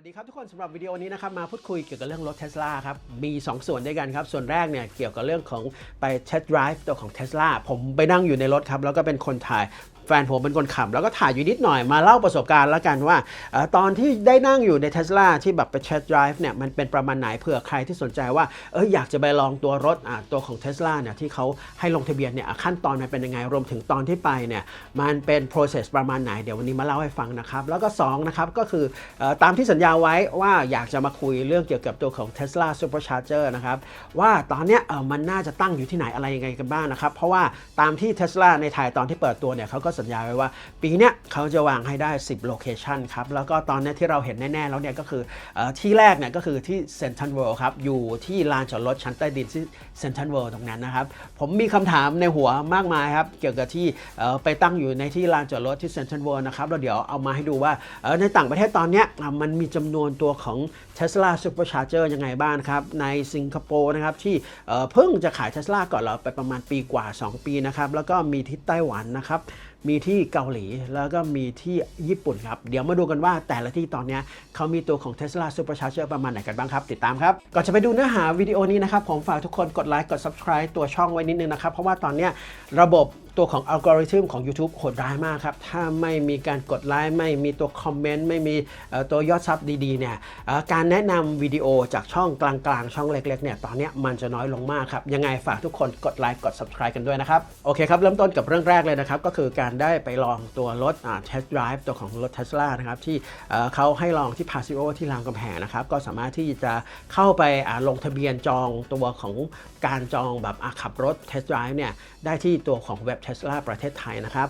วัสดีครับทุกคนสำหรับวิดีโอนี้นะครับมาพูดคุยเกี่ยวกับเรื่องรถเทสลาครับมี 2 ส่วนด้วยกันครับ ส่วนแรกเนี่ยเกี่ยวกับเรื่องของไป test drive ตัวของ Tesla ผมไปนั่งอยู่ในรถครับ แล้วก็เป็นคนถ่าย แฟนผมเป็นคนขับ แล้วก็ถ่ายอยู่นิดหน่อยมาเล่าประสบการณ์แล้วกันว่าตอนที่ได้นั่งอยู่ใน Tesla ที่แบบไป test drive เนี่ยมันเป็นประมาณไหนเผื่อใครที่สนใจว่าเอออยากจะไปลองตัวรถตัวของ Tesla เนี่ยที่เขาให้ลงทะเบียนเนี่ยขั้นตอนมันเป็นยังไงรวมถึงตอนที่ไปเนี่ยมันเป็น process ประมาณไหนเดี๋ยววันนี้มาเล่าให้ฟังนะครับ แล้วก็2นะครับก็คืออตามที่สัญญาไว้ว่าอยากจะมาคุยเรื่องเกี่ยวกับตัวของ Tesla Supercharger นะครับว่าตอนเนี้ยมันน่าจะตั้งอยู่ที่ไหนอะไรยังไงกันบ้างนะครับ เพราะว่าตามที่ Tesla ในไทยตอนที่เปิดตัวเนี่ยเขาก็สัญญาไว้ว่า ปีเนี้ยเขาจะวางให้ได้ 10 โลเคชันครับ แล้วก็ตอนนี้ที่เราเห็นแน่ ๆ แล้วเนี่ยก็คืออที่แรกเนี่ยก็คือที่เซนทันเวิลด์ครับ อยู่ที่ลานจอดรถชั้นใต้ดินที่เซนทันเวิลด์ตรงนั้นนะครับ ผมมีคำถามในหัวมากมายครับ เกี่ยวกับที่ไปตั้งอยู่ในที่ลานจอดรถที่เซนทันเวิลด์นะครับแล้วเดี๋ยวเอามาให้ดูว่าในต่างประเทศตอนเนี้ยมันมีจำนวนตัวของ Tesla Supercharger ยังไงบ้างครับ ในสิงคโปร์นะครับที่เอ่อเพิ่งจะขาย Tesla ก่อนเราไปประมาณปีกว่า 2 ปีนะครับ แล้วก็มีที่ไต้หวันนะครับ มีที่เกาหลีแล้วก็มีที่ญี่ปุ่นครับ เดี๋ยวมาดูกันว่าแต่ละที่ตอนนี้เขามีตัวของ Tesla Supercharger ประมาณไหนกันบ้างครับ ติดตามครับ ก่อนจะไปดูเนื้อหาวิดีโอนี้นะครับ ผมฝากทุกคนกดไลค์กด Subscribe ตัวช่องไว้นิดนึงนะครับ เพราะว่าตอนนี้ระบบ ตัวของอัลกอริทึมของ YouTube โหดร้ายมากครับ ถ้าไม่มีการกดไลค์ไม่มีตัวคอมเมนต์ไม่มีตัวยอดซับดีๆเนี่ยการแนะนำวิดีโอจากช่องกลางๆ ช่องเล็กๆเนี่ยตอนนี้มันจะน้อยลงมากครับ ยังไงฝากทุกคนกดไลค์กด Subscribe กันด้วยนะครับ โอเคครับเริ่มต้นกับเรื่องแรกเลยนะครับ ก็คือการได้ไปลองตัวรถเทสต์ไดรฟ์ตัวของรถ Tesla นะครับที่เขาให้ลองที่ Paseo ที่รามคำแหงนะครับก็สามารถที่จะเข้าไปลงทะเบียนจองตัวของการจองแบบขับรถ Test Drive เนี่ยได้ที่ตัวของเว็บ Tesla ประเทศไทยนะครับ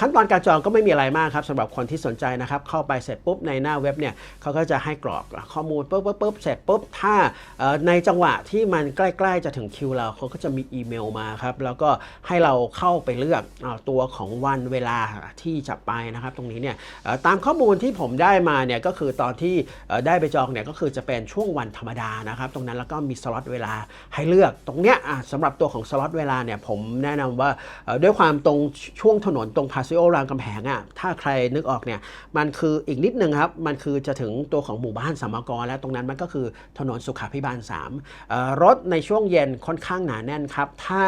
ขั้นตอนการจองก็ไม่มีอะไรมากครับสำหรับคนที่สนใจนะครับเข้าไปเสร็จปุ๊บในหน้าเว็บเนี่ยเขาก็จะให้กรอกข้อมูลปุ๊บปุ๊บปุ๊บเสร็จปุ๊บถ้าในจังหวะที่มันใกล้ๆจะถึงคิวเราเขาก็จะมีอีเมลมาครับแล้วก็ให้เราเข้าไปเลือกตัวของวันเวลาที่จะไปนะครับ ตรงนี้เนี่ยตามข้อมูลที่ผมได้มาเนี่ยก็คือตอนที่ได้ไปจองเนี่ยก็คือจะเป็นช่วงวันธรรมดานะครับ ตรงนั้นแล้วก็มีสล็อตเวลาให้เลือกตรงเนี้ยสำหรับตัวของสล็อตเวลาเนี่ยผมแนะนำว่าเอ่อด้วยความตรงช่วงถนนตรงพาซิโอรามกำแหงอะถ้าใครนึกออกเนี่ยมันคืออีกนิดนึงครับ มันคือจะถึงตัวของหมู่บ้านสามกรแล้วตรงนั้นมันก็คือถนนสุขาพิบาล3รถในช่วงเย็นค่อนข้างหนาแน่นครับ ถ้า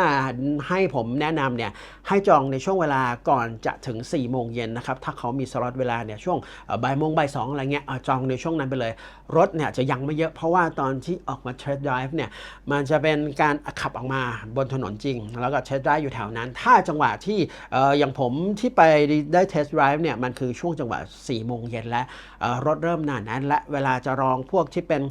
ให้ผมแนะนำเนี่ยให้จองในช่วงเวลาก่อนจะถึง4โมงเย็นนะครับ ถ้าเขามีสล็อตเวลาเนี่ยช่วงบ่ายโมงบ่ายสองอะไรเงี้ยจองในช่วงนั้นไปเลย รถเนี่ยจะยังไม่เยอะเพราะว่าตอนที่ออกมาเทรดไดฟ์เนี่ยมันจะเป็นการขับออกมาบนถนนจริง แล้วก็เทสไดฟ์อยู่แถวนั้น ถ้าจัังหวะที่ออย่างผมที่ไปได้เทสไดฟ์เนี่ยมันคือช่วงจังหวะ4โมงเย็นและเอ่อรถเริ่มหนาแน่นและเวลาจะรองพวกที่เป็น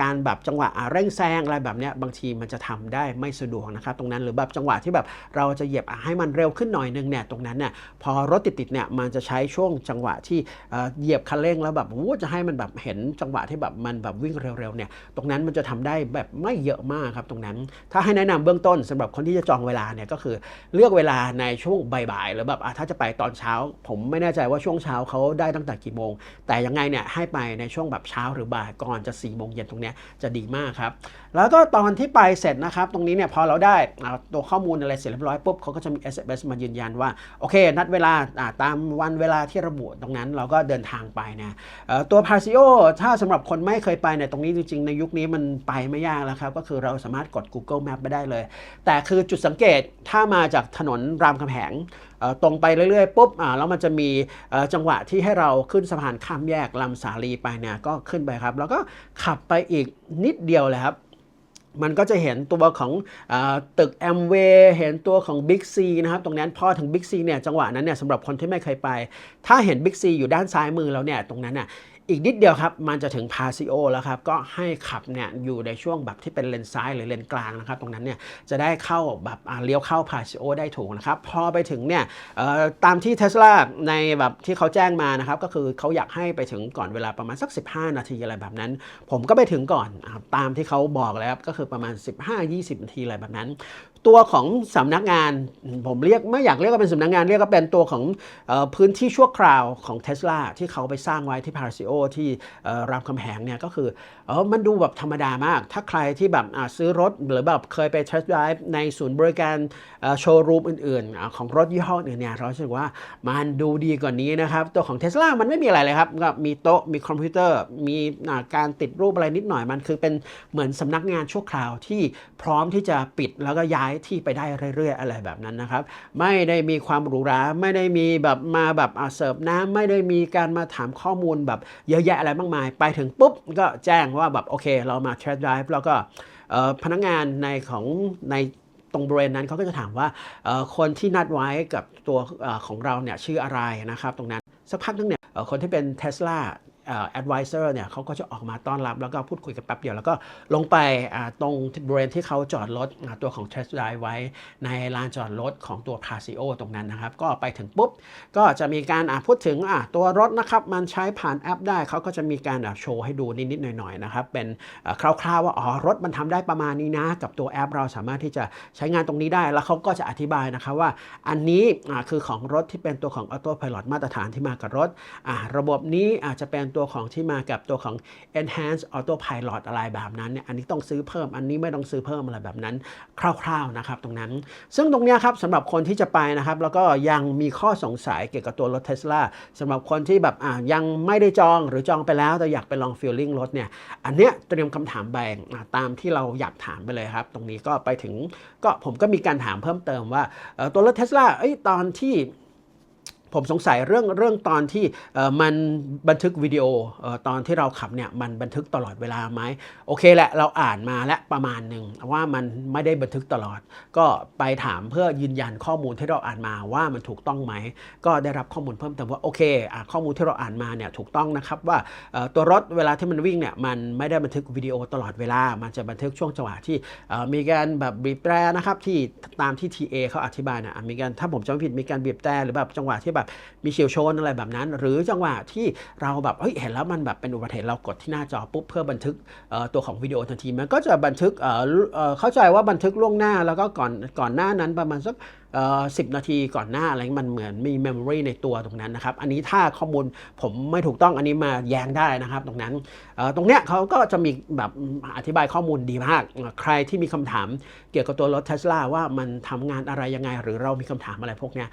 การแบบจังหวะเร่งแซงอะไรแบบเนี้ยบางทีมันจะทำได้ไม่สะดวกนะครับตรงนั้นหรือแบบจังหวะที่แบบเราจะเหยียบให้มันเร็วขึ้นหน่อยนึงเนี่ยตรงนั้นเนี่ยพอรถติดๆเนี่ยมันจะใช้ช่วงจังหวะที่เหยียบคันเร่งแล้วแบบโอ้จะให้มันแบบเห็นจังหวะที่แบบมันแบบวิ่งเร็วๆเนี่ยตรงนั้นมันจะทำได้แบบไม่เยอะมากครับตรงนั้น ถ้าให้แนะนำเบื้องต้นสำหรับคนที่จะจองเวลาเนี่ยก็คือเลือกเวลาในช่วงบ่ายๆหรือแบบถ้าจะไปตอนเช้า ผมไม่แน่ใจว่าช่วงเช้าเขาได้ตั้งแต่กี่โมง แต่ยังไงเนี่ยให้ไปในช่วงแบบเช้าหรือบ่ายก่อนจะ4ี่โมงเย็นตรงเนี้ยจะดีมากครับแล้วก็ตอนที่ไปเสร็จนะครับ ตรงนี้เนี่ยพอเราได้ตัวข้อมูลอะไรเสร็จเรียบร้อยปุ๊บเขาก็จะมี SMS มายืนยันว่า โอเค นัดเวลาตามวันเวลาที่ระบุตรงนั้นเราก็เดินทางไปนะเอ่อตัว p a s i o ถ้าสำหรับคนไม่เคยไปเนี่ยตรงนี้จริงๆ ในยุคนี้มันไปไม่ยากแล้วครับ ก็คือเราสามารถกด Google Map ไปได้เลย แต่คือจุดสังเกตถ้ามาจากถนนรามคำแหงตรงไปเรื่อยๆปุ๊บแล้วมันจะมีจังหวะที่ให้เราขึ้นสะพานข้ามแยกลำสาลีไปเนี่ยก็ขึ้นไปครับ แล้วก็ขับไปอีกนิดเดียวเลยครับมันก็จะเห็นตัวของอตึกแอมเวย์เห็นตัวของ Big C นะครับ ตรงนั้นพอถึง Big C เนี่ยจังหวะนั้นเนี่ยสำหรับคนที่ไม่เคยไป ถ้าเห็น Big C อยู่ด้านซ้ายมือแล้วเนี่ยตรงนั้นน่ะ อีกนิดเดียวครับ มันจะถึงพาซิโอแล้วครับ ก็ให้ขับเนี่ยอยู่ในช่วงแบบที่เป็นเลนซ้ายหรือเลนกลางนะครับ ตรงนั้นเนี่ยจะได้เข้าแบบเลี้ยวเข้าพาซิโอได้ถูกนะครับ พอไปถึงเนี่ยตามที่เทสลาในแบบที่เขาแจ้งมานะครับ ก็คือเขาอยากให้ไปถึงก่อนเวลาประมาณสัก 15 นาทีอะไรแบบนั้น ผมก็ไปถึงก่อนตามที่เขาบอกแล้วครับก็คือประมาณ 15-20 นาทีอะไรแบบนั้น ตัวของสำนักงานผมเรียกไม่อยากเรียกว่าเป็นสำนักงานเรียกว่าเป็นตัวของอพื้นที่ชั่วคราวของเท s l a ที่เขาไปสร้างไว้ที่พาราซิโอที่รามคำแหงเนี่ยก็คือเออมันดูแบบธรรมดามาก ถ้าใครที่แบบซื้อรถหรือแบบเคยไป test drive ในศูนย์บริการโชว์รูมอื่นๆ ของรถยี่ห้ออื่นเนี่ยเรารู้สึกว่ามันดูดีกว่านี้นะครับ ตัวของ Tesla มันไม่มีอะไรเลยครับก็มีโต๊ะมีคอมพิวเตอร์ มีการติดรูปอะไรนิดหน่อยมันคือเป็นเหมือนสำนักงานชั่วคราวที่พร้อมที่จะปิดแล้วก็ย้ายที่ไปได้เรื่อยๆ อะไรแบบนั้นนะครับ ไม่ได้มีความหรูหราไม่ได้มีแบบมาแบบเสิร์ฟน้ำไม่ได้มีการมาถามข้อมูลแบบเยอะแยะอะไรมากมาย ไปถึงปุ๊บก็แจ้งว่าแบบโอเค เรามา test drive แล้วก็พนักงานในของในตรงบริเวณนั้นเขาก็จะถามว่าคนที่นัดไว้กับตัวของเราเนี่ยชื่ออะไรนะครับ ตรงนั้นสักพักนึงเนี่ยคนที่เป็น Tesla เอ่อ advisor เนี่ยเขาก็จะออกมาต้อนรับแล้วก็พูดคุยกันแป๊บเดียว แล้วก็ลงไปตรงบริเวณที่เขาจอดรถตัวของ test drive ไว้ในลานจอดรถของตัว Casio ตรงนั้นนะครับ ก็ไปถึงปุ๊บ ก็จะมีการพูดถึงตัวรถนะครับมันใช้ผ่านแอปได้เขาก็จะมีการโชว์ให้ดูนิดๆหน่อยๆนะครับ เป็นคร่าวๆว่าอ๋อรถมันทำได้ประมาณนี้นะ กับตัวแอป เราสามารถที่จะใช้งานตรงนี้ได้แล้วเขาก็จะอธิบายนะครับว่า อันนี้คือของรถที่เป็นตัวของ Auto Pilot มาตรฐานที่มากับรถระบบนี้อาจจะเป็นตัวของที่มากับตัวของ Enhanced Auto Pilot อะไรแบบนั้นเนี่ยอันนี้ต้องซื้อเพิ่มอันนี้ไม่ต้องซื้อเพิ่มอะไรแบบนั้น คร่าวๆนะครับตรงนั้น ซึ่งตรงนี้ครับสำหรับคนที่จะไปนะครับ แล้วก็ยังมีข้อสงสัยเกี่ยวกับตัวรถ Tesla สำหรับคนที่แบบอ่ายังไม่ได้จองหรือจองไปแล้ว แต่อยากไปลอง feeling รถเนี่ยอันเนี้ยเตรียมคำถามแบ่งตามที่เราอยากถามไปเลยครับ ตรงนี้ก็ไปถึงก็ผมก็มีการถามเพิ่มเติมว่าตัวรถ Tesla เอ้ยตอนที่ ผมสงสัยเรื่องเรื่องตอนที่มันบันทึกวิดีโออตอนที่เราขับเนี่ยมันบันทึกตลอดเวลาไหมโอเคแหละเราอ่านมาแล้วประมาณหนึ่งว่ามันไม่ได้บันทึกตลอด ก็ไปถามเพื่อยืนยันข้อมูลที่เราอ่านมาว่ามันถูกต้องไหม ก็ได้รับข้อมูลเพิ่มเติมว่าโอเคอข้อมูลที่เราอ่านมาเนี่ยถูกต้องนะครับว่าตัวรถเวลาที่มันวิ่งเนี่ยมันไม่ได้บันทึกวิดีโอตลอดเวลา มันจะบันทึกช่วงจังหวะที่มีการแบบบีบแตรนะครับที่ตามที่ TA เขาอธิบายนะมีการถ้าผมจำไม่ผิดมีการบีบแตรหรือแบบจังหวะที่แบบมีเฉียวชนอะไรแบบนั้น หรือจังหวะที่เราแบบเฮ้ยเห็นแล้วมันแบบเป็นอุบัติเหตุเรากดที่หน้าจอปุ๊บเพื่อบันทึกตัวของวิดีโอทันทีมันก็จะบันทึกเข้าใจว่าบันทึกล่วงหน้าแล้วก็ก่อนก่อนหน้านั้นประมาณสัก สิบนาทีก่อนหน้าอะไรมันเหมือนมีเมมโมรีในตัวตรงนั้นนะครับ อันนี้ถ้าข้อมูลผมไม่ถูกต้องอันนี้มาแย้งได้นะครับตรงนั้นตรงเนี้ยเขาก็จะมีแบบอธิบายข้อมูลดีมาก ใครที่มีคำถามเกี่ยวกับตัวรถ Tesla ว่ามันทำงานอะไรยังไง หรือเรามีคำถามอะไรพวกเนี้ย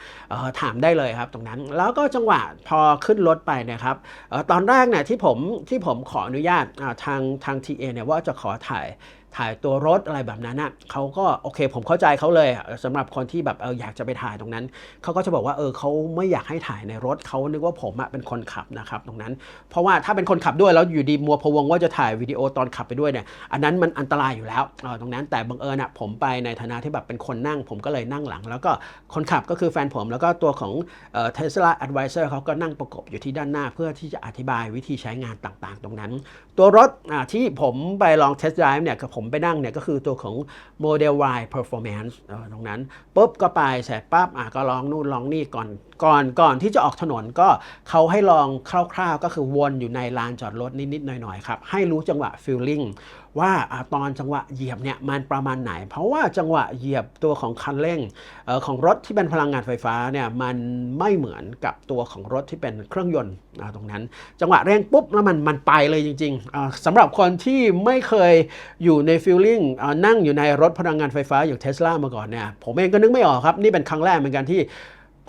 ถามได้เลยครับตรงนั้น แล้วก็จังหวะพอขึ้นรถไปนะครับตอนแรกเนี่ยที่ผมที่ผมขออนุญาตอ่าทางทาง TA เนี่ยว่าจะขอถ่าย ถ่ายตัวรถอะไรแบบนั้นน่ะเขาก็โอเคผมเข้าใจเขาเลยอะสำหรับคนที่แบบเอออยากจะไปถ่ายตรงนั้น เขาก็จะบอกว่าเออเขาไม่อยากให้ถ่ายในรถเขานึกว่าผมอะเป็นคนขับนะครับตรงนั้น เพราะว่าถ้าเป็นคนขับด้วยแล้วอยู่ดีมัวพวงว่าจะถ่ายวิดีโอตอนขับไปด้วยเนี่ยอันนั้นมันอันตรายอยู่แล้วเออตรงนั้นแต่บังเอิญอะผมไปในฐานะที่แบบเป็นคนนั่ง ผมก็เลยนั่งหลัง แล้วก็คนขับก็คือแฟนผม แล้วก็ตัวของเอ่อ Tesla Advisor เขาก็นั่งประกบอยู่ที่ด้านหน้า เพื่อที่จะอธิบายวิธีใช้งานต่างๆ ตรงนั้น ตัวรถอ่าที่ผมไปลอง test drive เนี่ยกับผมไปนั่งเนี่ยก็คือตัวของ Model Y Performance ตรงนั้นปุ๊บก็ไปเสร็จปั๊บอะก็ลองนู่นลองนี่ก่อนก่อนก่อนที่จะออกถนนก็เขาให้ลองคร่าวๆ ก็คือวนอยู่ในลานจอดรถนิดๆหน่อยๆครับให้รู้จังหวะ feeling ว่าตอนจังหวะเหยียบเนี่ยมันประมาณไหน เพราะว่าจังหวะเหยียบตัวของคันเร่งออของรถที่เป็นพลังงานไฟฟ้าเนี่ยมันไม่เหมือนกับตัวของรถที่เป็นเครื่องยนต์ตรงนั้น จังหวะเร่งปุ๊บแล้วมันมันไปเลยจริงๆอ่าสำหรับคนที่ไม่เคยอยู่ในฟีลลิ่งนั่งอยู่ในรถพลังงานไฟฟ้าอย่างเทสลามาก่อนเนี่ยผมเองก็นึกไม่ออกครับ นี่เป็นครั้งแรกเหมือนกันที่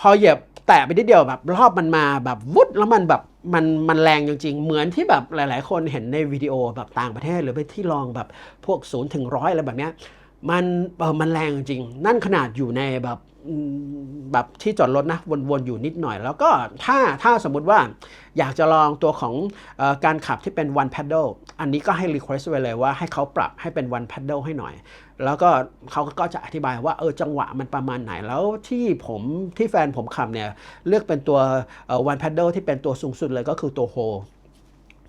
พอเหยียบแตะไปนิดเดียวแบบรอบมันมาแบบวุดแล้วมันแบบ มันมันแรงจริงๆ เหมือนที่แบบหลายๆ คนเห็นในวิดีโอแบบต่างประเทศหรือไปที่ลองแบบพวกศูนย์ถึงร้อยอะไรแบบเนี้ยมันเออมันแรงจริง นั่นขนาดอยู่ในแบบ แบบที่จอดรถนะวนๆอยู่นิดหน่อย แล้วก็ถ้าถ้าสมมุติว่าอยากจะลองตัวของอการขับที่เป็น one pedal อันนี้ก็ให้ request ไว้เลยว่าให้เขาปรับให้เป็น one pedal ให้หน่อย แล้วก็เขาก็จะอธิบายว่าเออจังหวะมันประมาณไหนแล้วที่ผมที่แฟนผมขับเนี่ยเลือกเป็นตัว one pedal ที่เป็นตัวสูงสุดเลยก็คือตัว hold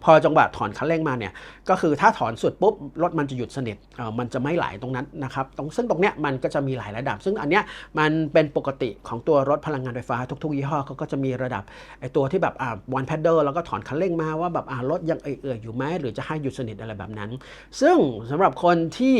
พอจังหวะถอนคันเร่งมาเนี่ยก็คือถ้าถอนสุดปุ๊บรถมันจะหยุดสนิทมันจะไม่ไหลตรงนั้นนะครับตรงซึ่งตรงเนี้ยมันก็จะมีหลายระดับ ซึ่งอันเนี้ยมันเป็นปกติของตัวรถพลังงานไฟฟ้าทุกๆ ยี่ห้อเขาก็จะมีระดับไอตัวที่แบบอ่า one pedal แล้วก็ถอนคันเร่งมาว่าแบบอ่ารถยังเอื่อยๆอยู่ไหมหรือจะให้หยุดสนิทอะไรแบบนั้น ซึ่งสำหรับคนที่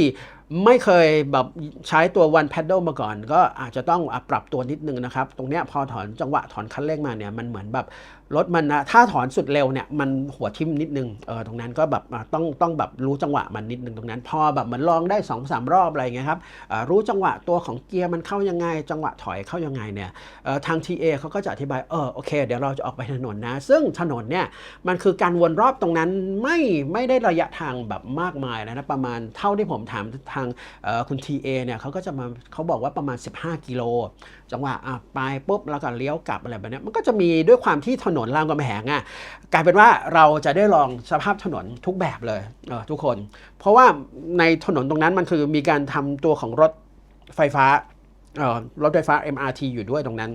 ไม่เคยแบบใช้ตัว one pedal มาก่อน ก็อาจจะต้องปรับตัวนิดนึงนะครับ ตรงเนี้ยพอถอนจังหวะถอนคันเร่งมาเนี่ยมันเหมือนแบบ รถมันนะถ้าถอนสุดเร็วเนี่ยมันหัวทิ่มนิดนึงเออตรงนั้นก็แบบต้องต้องแบบรู้จังหวะมันนิดนึงตรงนั้น พอแบบมือนลองได้2อสรอบอะไรเงี้ยครับอ่ารู้จังหวะตัวของเกียร์มันเข้ายังไง จังหวะถอยเข้ายังไงเนี่ยออทาง TA เขาก็จะอธิบายเออโอเค เดี๋ยวเราจะออกไปถนนนะ ซึ่งถนนเนี่ยมันคือการวนรอบตรงนั้นไม่ไม่ได้ระยะทางแบบมากมายนะประมาณเท่าที่ผมถามทางออคุณ TA เนี่ยเขาก็จะมาเขาบอกว่าประมาณ 15 กิโล จังหวะอะไปปุ๊บแล้วก็เลี้ยวกลับอะไรแบบนี้มันก็จะมีด้วยความที่ถนนรามกำแหงอะกลายเป็นว่าเราจะได้ลองสภาพถนนทุกแบบเลยเออทุกคน เพราะว่าในถนนตรงนั้นมันคือมีการทำตัวของรถไฟฟ้าเออรถไฟฟ้า MRT อยู่ด้วยตรงนั้น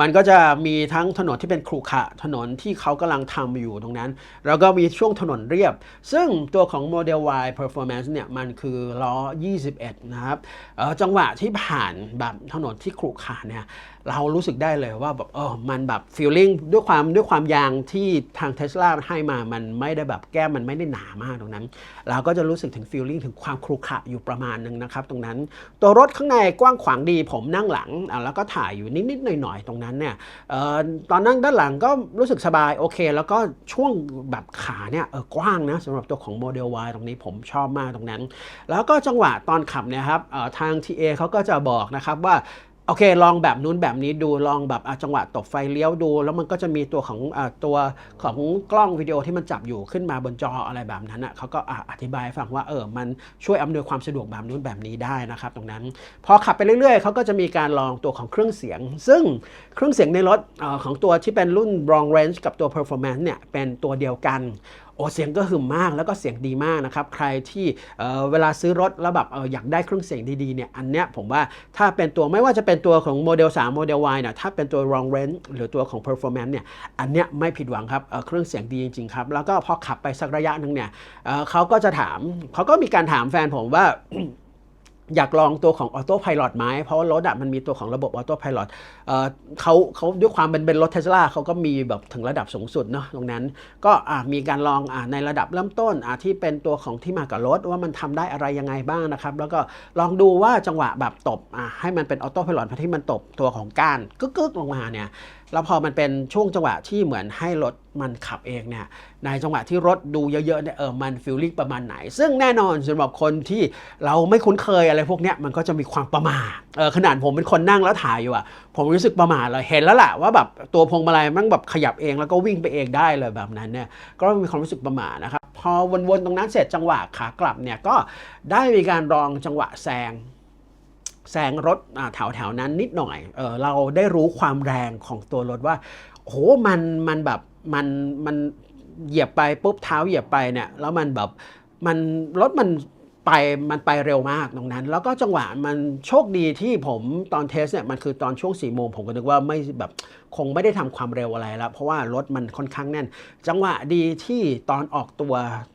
มันก็จะมีทั้งถนนที่เป็นครุขระถนนที่เขากำลังทำอยู่ตรงนั้น แล้วก็มีช่วงถนนเรียบ ซึ่งตัวของ Model Y Performance เนี่ยมันคือล้อ 21 นะครับออจังหวะที่ผ่านแบบถนนที่ครุขระเนี่ยเรารู้สึกได้เลยว่าแบบเออมันแบบ feeling ด้วยความด้วยความยางที่ทาง Tesla ให้มามันไม่ได้แบบแก้มมันไม่ได้หนามากตรงนั้น เราก็จะรู้สึกถึง feeling ถึงความครุขระอยู่ประมาณหนึงนะครับตรงนั้น ตัวรถข้างในกว้างขวางดีผมนั่งหลังแล้วก็ถ่ายอยู่นิดๆหน่อยๆตรงนั้นเนี่ยเอ่อตอนนั่งด้านหลังก็รู้สึกสบายโอเค แล้วก็ช่วงแบบขาเนี่ยออกว้างนะสำหรับตัวของโมเดล Y ตรงนี้ผมชอบมากตรงนั้น แล้วก็จังหวะตอนขับเนี่ยครับออทาง TA เขาก็จะบอกนะครับว่า โอเค ลองแบบนู้นแบบนี้ดูลองแบบจังหวะตบไฟเลี้ยวดู แล้วมันก็จะมีตัวของอตัวของกล้องวิดีโอที่มันจับอยู่ขึ้นมาบนจออะไรแบบนั้นอะเขาก็อธิบายให้ฟังว่าเออมันช่วยอำนวยความสะดวกแบบนู้นแบบนี้ได้นะครับ ตรงนั้น พอขับไปเรื่อยๆเขาก็จะมีการลองตัวของเครื่องเสียง ซึ่งเครื่องเสียงในรถอของตัวที่เป็นรุ่น long range กับตัว performance เนี่ยเป็นตัวเดียวกัน โอ้เสียงก็หึมมากแล้วก็เสียงดีมากนะครับใครที่เเวลาซื้อรถแล้วแบบออยากได้เครื่องเสียงดีๆเนี่ยอันเนี้ยผมว่าถ้าเป็นตัวไม่ว่าจะเป็นตัวของโมเดล3โมเดล Y เนี่ยถ้าเป็นตัว long range หรือตัวของ performance เนี่ยอันเนี้ยไม่ผิดหวังครับเเครื่องเสียงดีจริงๆครับแล้วก็พอขับไปสักระยะหนึ่งเนี่ยเเขาก็จะถามเขาก็มีการถามแฟนผมว่า อยากลองตัวของออโต้พ l o t ไหมเพราะว่ารถอะมันมีตัวของระบบออโต้พ l o t เอ่อเขาเขาด้วยความเป็นเป็นรถเทสลาเขาก็มีแบบถึงระดับสูงสุดเนาะตรงนั้น ก็อะมีการลองอะในระดับเริ่มต้นอะที่เป็นตัวของที่มากับรถว่ามันทำได้อะไรยังไงบ้างนะครับ แล้วก็ลองดูว่าจังหวะแบบตบอะให้มันเป็นออโต้พ l o t ที่มันตบตัวของก้านกึกๆลงมาเนี่ย แล้วพอมันเป็นช่วงจังหวะที่เหมือนให้รถมันขับเองเนี่ยในจังหวะที่รถดูเยอะๆเนี่ยเออมันฟิลลิ่งประมาณไหน ซึ่งแน่นอนสำหรับคนที่เราไม่คุ้นเคยอะไรพวกเนี้ยมันก็จะมีความประมาเออขนาดผมเป็นคนนั่งแล้วถ่ายอยู่อะผมรู้สึกประมาเลยเห็นแล้วล่ะว่าแบบตัวพวงมาลัยมันแบบขยับเองแล้วก็วิ่งไปเองได้เลยแบบนั้นเนี่ยก็มีความรู้สึกประมานะครับพอวนๆตรงนั้นเสร็จจังหวะขากลับเนี่ยก็ได้มีการลองจังหวะแซง แซงรถแถวแถวๆนั้นนิดหน่อยเออเราได้รู้ความแรงของตัวรถว่าโหมันมันแบบมันมันเหยียบไปปุ๊บเท้าเหยียบไปเนี่ยแล้วมันแบบมันรถมัน ไปมันไปเร็วมากตรงนั้น แล้วก็จังหวะมันโชคดีที่ผมตอนเทสเนี่ยมันคือตอนช่วง4ี่โมงผมก็นึกว่าไม่แบบคงไม่ได้ทำความเร็วอะไรแล้ว เพราะว่ารถมันค่อนข้างแน่น จังหวะดีที่ตอนออกตัว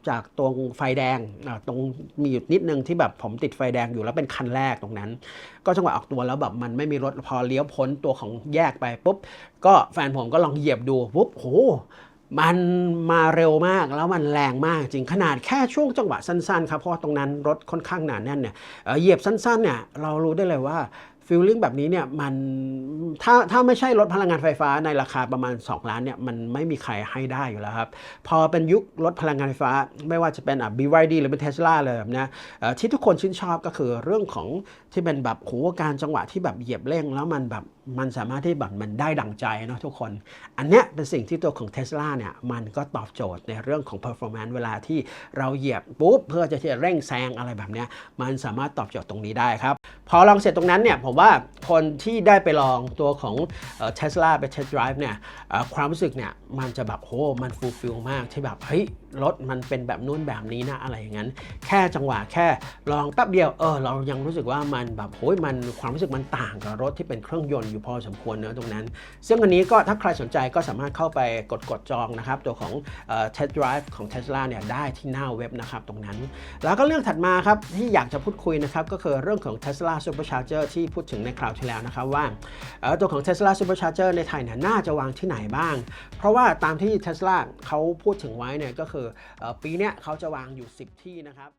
จากตรงไฟแดงตรงมีอยู่นิดนึงที่แบบผมติดไฟแดงอยู่แล้วเป็นคันแรกตรงนั้น ก็จังหวะออกตัวแล้วแบบมันไม่มีรถพอเลี้ยวพ้นตัวของแยกไปปุ๊บก็แฟนผมก็ลองเหยียบดูปุ๊บโห มันมาเร็วมากแล้วมันแรงมากจริงขนาดแค่ช่วงจังหวะสั้นๆครับเพราะตรงนั้นรถค่อนข้างหนาแน่นเนี่ยเออเหยียบสั้นๆเนี่ยเรารู้ได้เลยว่า ฟีลลิ่งแบบนี้เนี่ยมันถ้าถ้าไม่ใช่รถพลังงานไฟฟ้าในราคาประมาณ 2 ล้านเนี่ยมันไม่มีใครให้ได้อยู่แล้วครับ พอเป็นยุครถพลังงานไฟฟ้า ไม่ว่าจะเป็นอะ BYD หรือเป็น Tesla เลยแบบนี้ที่ทุกคนชื่นชอบก็คือเรื่องของที่เป็นแบบโหการจังหวะที่แบบเหยียบเร่ง แล้วมันแบบมันสามารถที่แบบมันได้ดังใจเนาะทุกคน อันเนี้ยเป็นสิ่งที่ตัวของ Tesla เนี่ยมันก็ตอบโจทย์ในเรื่องของ performance เวลาที่เราเหยียบปุ๊บเพื่อที่จะเร่งแซงอะไรแบบเนี้ยมันสามารถตอบโจทย์ตรงนี้ได้ครับ พอลองเสร็จตรงนั้นเนี่ยผมว่าว่าคนที่ได้ไปลองตัวของเทสลาไป test drive เนี่ยความรู้สึกเนี่ยมันจะแบบโหมันฟูลฟิลมากที่แบบเฮ้ยรถมันเป็นแบบนู้นแบบนี้นะอะไรอย่างนั้น แค่จังหวะแค่ลองแป๊บเดียวเออเรายังรู้สึกว่ามันแบบโอ้ยมันความรู้สึกมันต่างกับรถที่เป็นเครื่องยนต์อยู่พอสมควรเนอะตรงนั้น ซึ่งอันนี้ก็ถ้าใครสนใจก็สามารถเข้าไปกดกดจองนะครับ ตัวของเอ่อ test drive ของ Tesla เนี่ยได้ที่หน้าเว็บนะครับตรงนั้น แล้วก็เรื่องถัดมาครับที่อยากจะพูดคุยนะครับก็คือเรื่องของ Tesla Supercharger ที่พูดถึงในคราวที่แล้วนะครับว่าตัวของ Tesla Supercharger ในไทยเนี่ยน่าจะวางที่ไหนบ้าง เพราะว่าตามที่ Tesla เขาพูดถึงไว้เนี่ยก็คืออปีนี้เขาจะวางอยู่ 10 ที่นะครับ